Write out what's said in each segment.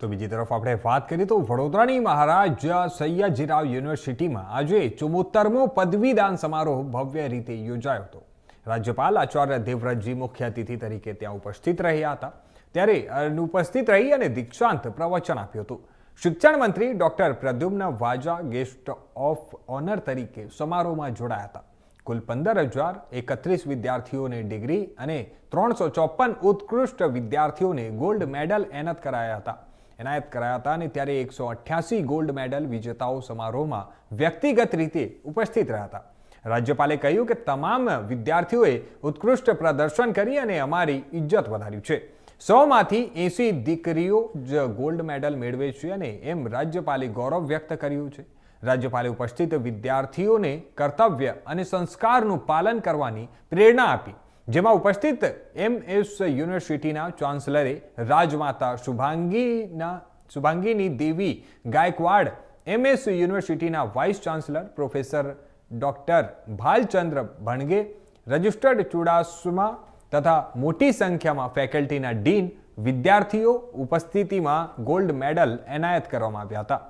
તો બીજી તરફ આપણે વાત કરીએ તો વડોદરાની મહારાજા સૈયાજીરાવ યુનિવર્સિટીમાં આજે ચુમ્મોતરમો પદવીદાન સમારોહ ભવ્ય રીતે યોજાયો હતો. રાજ્યપાલ આચાર્ય દેવવ્રતજી મુખ્ય અતિથિ તરીકે ત્યાં ઉપસ્થિત રહ્યા હતા. ત્યારે અનુપસ્થિત રહી અને દીક્ષાંત પ્રવચન આપ્યું હતું. શિક્ષણ મંત્રી doctor Pradyuman Vaja guest of honour તરીકે સમારોહમાં જોડાયા હતા. કુલ પંદર હજાર એકત્રીસ વિદ્યાર્થીઓને ડિગ્રી અને ત્રણસો ચોપન ઉત્કૃષ્ટ વિદ્યાર્થીઓને ગોલ્ડ મેડલ એનાયત કરાયા હતા. એનાયત કરાયા હતા અને ત્યારે એકસો અઠ્યાસી ગોલ્ડ મેડલ વિજેતાઓ સમારોહમાં વ્યક્તિગત રીતે ઉપસ્થિત રહ્યા હતા. રાજ્યપાલે કહ્યું કે તમામ વિદ્યાર્થીઓએ ઉત્કૃષ્ટ પ્રદર્શન કરી અને અમારી ઇજ્જત વધાર્યું છે. સોમાંથી એસી દીકરીઓ જ ગોલ્ડ મેડલ મેળવે છે અને એમ રાજ્યપાલે ગૌરવ વ્યક્ત કર્યું છે. રાજ્યપાલે ઉપસ્થિત વિદ્યાર્થીઓને કર્તવ્ય અને સંસ્કારનું પાલન કરવાની પ્રેરણા આપી. જેમાં ઉપસ્થિત એમએસ યુનિવર્સિટીના ચાન્સલરે રાજમાતા શુભાંગીના શુભાંગીની દેવી ગાયકવાડ એમએસ યુનિવર્સિટીના vice chancellor professor doctor Bhalchandra Bhanage registrar Chudasama તથા મોટી સંખ્યામાં ફેકલ્ટીના ડીન વિદ્યાર્થીઓ ઉપસ્થિતિમાં ગોલ્ડ મેડલ એનાયત કરવામાં આવ્યા હતા.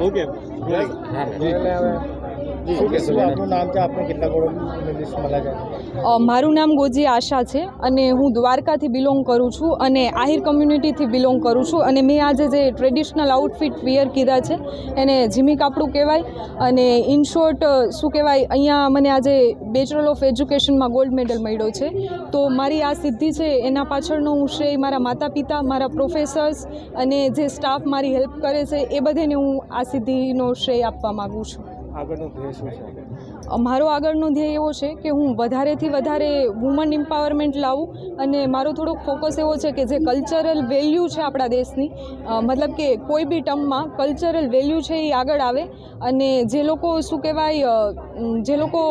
ઓકે શું આપનું નામ છે? આપણે કેટલા કરોડ લિસ્ટ મળ્યા છે? અ, મારું નામ ગોજી આશા છે અને હું દ્વારકાથી બિલોંગ કરું છું અને આહિર કમ્યુનિટીથી બિલોંગ કરું છું અને મેં આજે જે ટ્રેડિશનલ આઉટફિટ વિયર કીધા છે એને જીમી કાપડું કહેવાય અને ઇન શોર્ટ શું કહેવાય અહીંયા મને આજે બેચરલ ઓફ એજ્યુકેશનમાં ગોલ્ડ મેડલ મળ્યો છે. તો મારી આ સિદ્ધિ છે એના પાછળનો હું શ્રેય મારા માતા પિતા મારા પ્રોફેસર્સ અને જે સ્ટાફ મારી હેલ્પ કરે છે એ બધાને હું આ સિદ્ધિનો શ્રેય આપવા માગું છું. આગળનો ધ્યેય શું છે? મારો આગળનો ધ્યેય એવો છે કે હું વધારેથી વધારે વુમન એમ્પાવરમેન્ટ લાવું અને મારો થોડોક ફોકસ એવો છે કે જે કલ્ચરલ વેલ્યુ છે આપણા દેશની મતલબ કે કોઈ બી ટર્મમાં કલ્ચરલ વેલ્યુ છે એ આગળ આવે અને જે લોકો શું કહેવાય જે લોકો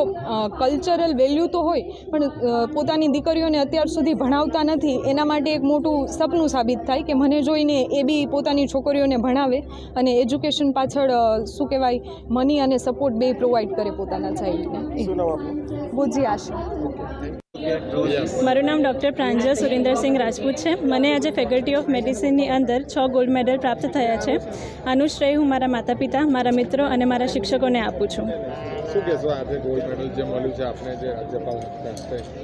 કલ્ચરલ વેલ્યુ તો હોય પણ પોતાની દીકરીઓને અત્યાર સુધી ભણાવતા નથી, એના માટે એક મોટું સપનું સાબિત થાય કે મને જોઈને એ બી પોતાની છોકરીઓને ભણાવે અને એજ્યુકેશન પાછળ શું કહેવાય મની અને સપોર્ટ બે પ્રોવાઈડ કરે પોતાના ચાઇલ્ડને નામ આશા મારું નામ ડૉક્ટર પ્રાંજલ સુરેન્દ્રસિંહ રાજપૂત છે. મને આજે ફેકલ્ટી ઓફ મેડિસિનની અંદર છ ગોલ્ડ મેડલ પ્રાપ્ત થયા છે. આનું શ્રેય હું મારા માતા પિતા મારા મિત્રો અને મારા શિક્ષકોને આપું છું. શું કહેશો આજે ગોલ્ડ મેડલ જે મળ્યું છે આપને જે રાજ્યપાલ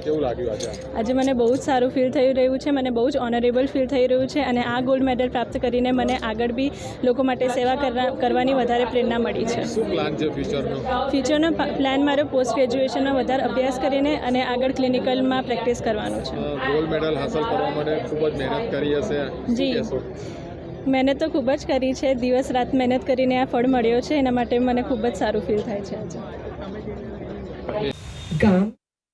કેવું લાગ્યું આજે આજે મને બહુ જ સારું ફીલ થઈ રહ્યું છે મને બહુ જ ઓનરેબલ ફીલ થઈ રહ્યું છે અને આ ગોલ્ડ મેડલ પ્રાપ્ત કરીને મને આગળ બી લોકો માટે સેવા કરવા કરવાની વધારે પ્રેરણા મળી છે. શું પ્લાન છે ફ્યુચરનો ફ્યુચરનો પ્લાન મારો પોસ્ટ ગ્રેજ્યુએશનનો વધારે અભ્યાસ કરીને અને આગળ ક્લિનિકલમાં પ્રેક્ટિસ કરવાનું છે. ગોલ્ડ મેડલ હાંસલ કરવા માટે ખૂબ જ મહેનત કરી હશે જી. મહેનત તો ખૂબ જ કરી છે. દિવસ રાત મહેનત કરીને આ ફળ મળ્યો છે. એના માટે મને ખૂબ જ સારું ફીલ થાય છે. આજે ગામ